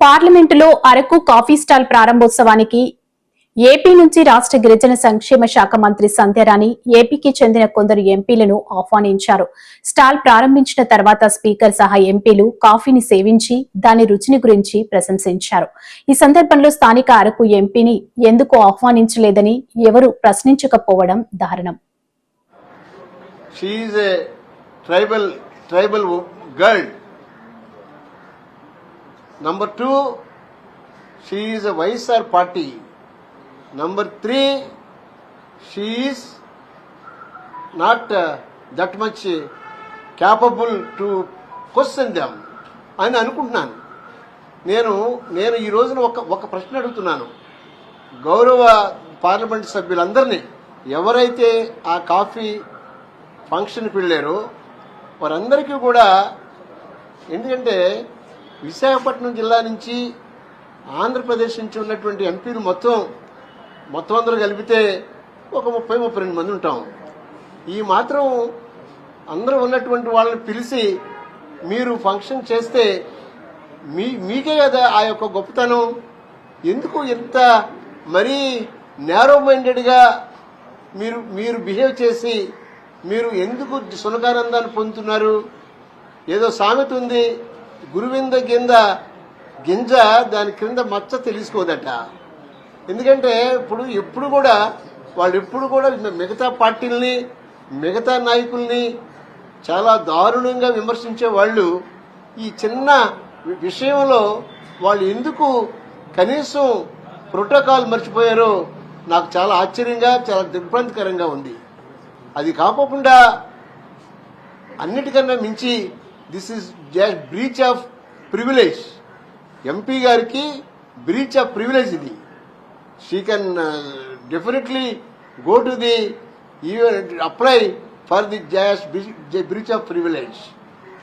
పార్లమెంటులో Araku coffee stall ప్రారంభోత్సవానికి AP నుంచి రాష్ట్ర గిరిజన సంక్షేమ శాఖ మంత్రి సంధ్యారాణి ఏపీకి చెందిన కొందరు ఎంపీలను ఆహ్వానించారు. స్టాల్ ప్రారంభించిన తర్వాత స్పీకర్ సహా ఎంపీలు కాఫీని సేవించి దాని రుచిని గురించి ప్రశంసించారు. ఈ సందర్భంలో స్థానిక అరకు ఎంపీని ఎందుకు ఆహ్వానించలేదని ఎవరు ప్రశ్నించకపోవడం దారుణం. She is a number 2 she is a ysr party. Number 3 she is not uh, that much uh, capable to question them అని అనుకుంటున్నాను. నేను నేను ఈ రోజున ఒక ఒక ప్రశ్న అడుగుతున్నాను. గౌరవ పార్లమెంట్ సభ్యులందరినీ ఎవరైతే ఆ కాఫీ ఫంక్షన్కి వెళ్ళారో వారందరికీ కూడా ఎందుకంటే విశాఖపట్నం జిల్లా నుంచి ఆంధ్రప్రదేశ్ నుంచి ఉన్నటువంటి ఎంపీలు మొత్తం మొత్తం అందరూ కలిపితే ఒక ముప్పై ముప్పై రెండు మంది ఉంటాం. ఈ మాత్రం అందరూ ఉన్నటువంటి వాళ్ళని పిలిచి మీరు ఫంక్షన్ చేస్తే మీ మీకే కదా ఆ యొక్క గొప్పతనం. ఎందుకు ఇంత మరీ నేరో మైండెడ్గా మీరు మీరు బిహేవ్ చేసి మీరు ఎందుకు సునకానందాన్ని పొందుతున్నారు? ఏదో సామెత ఉంది గురువింద గింజ గింజ దాని క్రింద మచ్చ తెలుసుకోదట ఎందుకంటే ఇప్పుడు ఎప్పుడు కూడా వాళ్ళు ఎప్పుడు కూడా మిగతా పార్టీలని మిగతా నాయకుల్ని చాలా దారుణంగా విమర్శించే వాళ్ళు ఈ చిన్న వి- విషయంలో వాళ్ళు ఎందుకు కనీసం ప్రోటోకాల్ మర్చిపోయారో నాకు చాలా ఆశ్చర్యంగా చాలా దిగ్భ్రాంతికరంగా ఉంది. అది కాకుండా అన్నిటికన్నా మించి this is just breach of privilege. MP గారికి బ్రీచ్ ఆఫ్ ప్రివిలేజ్ ఇది. She can definitely go to the even apply for the just breach of privilege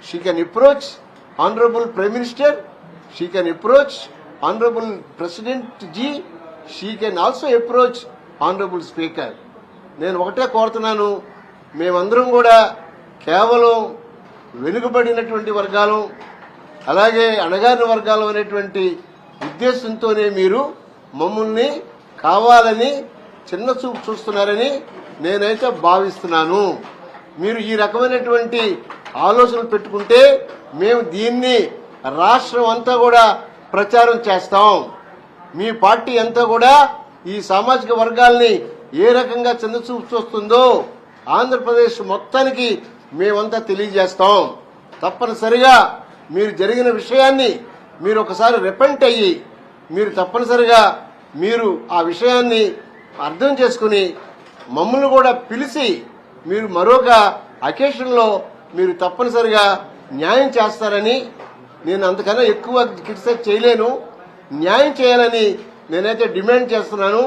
she can approach honourable prime minister she can approach honourable president ji she can also approach honourable speaker నేను ఒకటే కోరుతున్నాను మేమందరం కూడా కేవలం వెనుకబడినటువంటి వర్గాలు అలాగే అణగారిన వర్గాలు అనేటువంటి ఉద్దేశంతోనే మీరు మమ్మల్ని కావాలని చిన్న చూపు చూస్తున్నారని నేనైతే భావిస్తున్నాను. మీరు ఈ రకమైనటువంటి ఆలోచనలు పెట్టుకుంటే మేము దీన్ని రాష్ట్రం అంతా కూడా ప్రచారం చేస్తాం. మీ పార్టీ అంతా కూడా ఈ సామాజిక వర్గాల్ని ఏ రకంగా చంద్రచూపు చూస్తుందో ఆంధ్రప్రదేశ్ మొత్తానికి మేమంతా తెలియజేస్తాం. తప్పనిసరిగా మీరు జరిగిన విషయాన్ని మీరు ఒకసారి రిపెంట్ అయ్యి మీరు తప్పనిసరిగా మీరు ఆ విషయాన్ని అర్థం చేసుకుని మమ్మల్ని కూడా పిలిచి మీరు మరొక అకేషన్లో మీరు తప్పనిసరిగా న్యాయం చేస్తారని నేను అంతకన్నా ఎక్కువ క్రిటిసైజ్ చేయలేను. న్యాయం చేయాలని నేనైతే డిమాండ్ చేస్తున్నాను.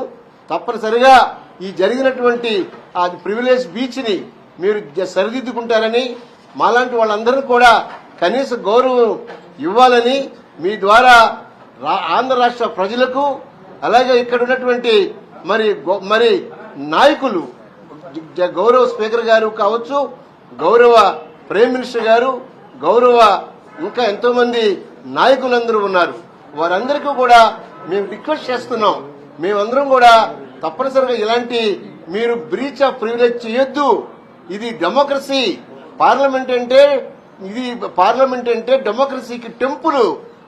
తప్పనిసరిగా ఈ జరిగినటువంటి ఆ ప్రివిలేజ్ బీచ్ని మీరు జ- సరిదిద్దుకుంటారని మాలాంటి వాళ్ళందరూ కూడా కనీస గౌరవం ఇవ్వాలని మీ ద్వారా రా- ఆంధ్ర రాష్ట్ర ప్రజలకు అలాగే ఇక్కడ ఉన్నటువంటి మరి గో- మరి నాయకులు గౌరవ స్పీకర్ గారు కావచ్చు గౌరవ ప్రైమ్ మినిస్టర్ గారు గౌరవ ఇంకా ఎంతో మంది నాయకులందరూ ఉన్నారు. వారందరికీ కూడా మేము రిక్వెస్ట్ చేస్తున్నాం. మేమందరం కూడా తప్పనిసరిగా ఇలాంటి మీరు బ్రీచ్ ఆఫ్ ప్రివిలేజ్ చేయొద్దు. ఇది డెమోక్రసీ పార్లమెంట్ అంటే ఇది పార్లమెంట్ అంటే డెమోక్రసీకి టెంపుల్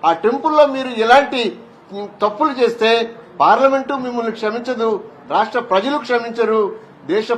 ఆ టెంపుల్లో మీరు ఇలాంటి తప్పులు చేస్తే పార్లమెంటు మిమ్మల్ని క్షమించదు. రాష్ట్ర ప్రజలు క్షమించరు. దేశ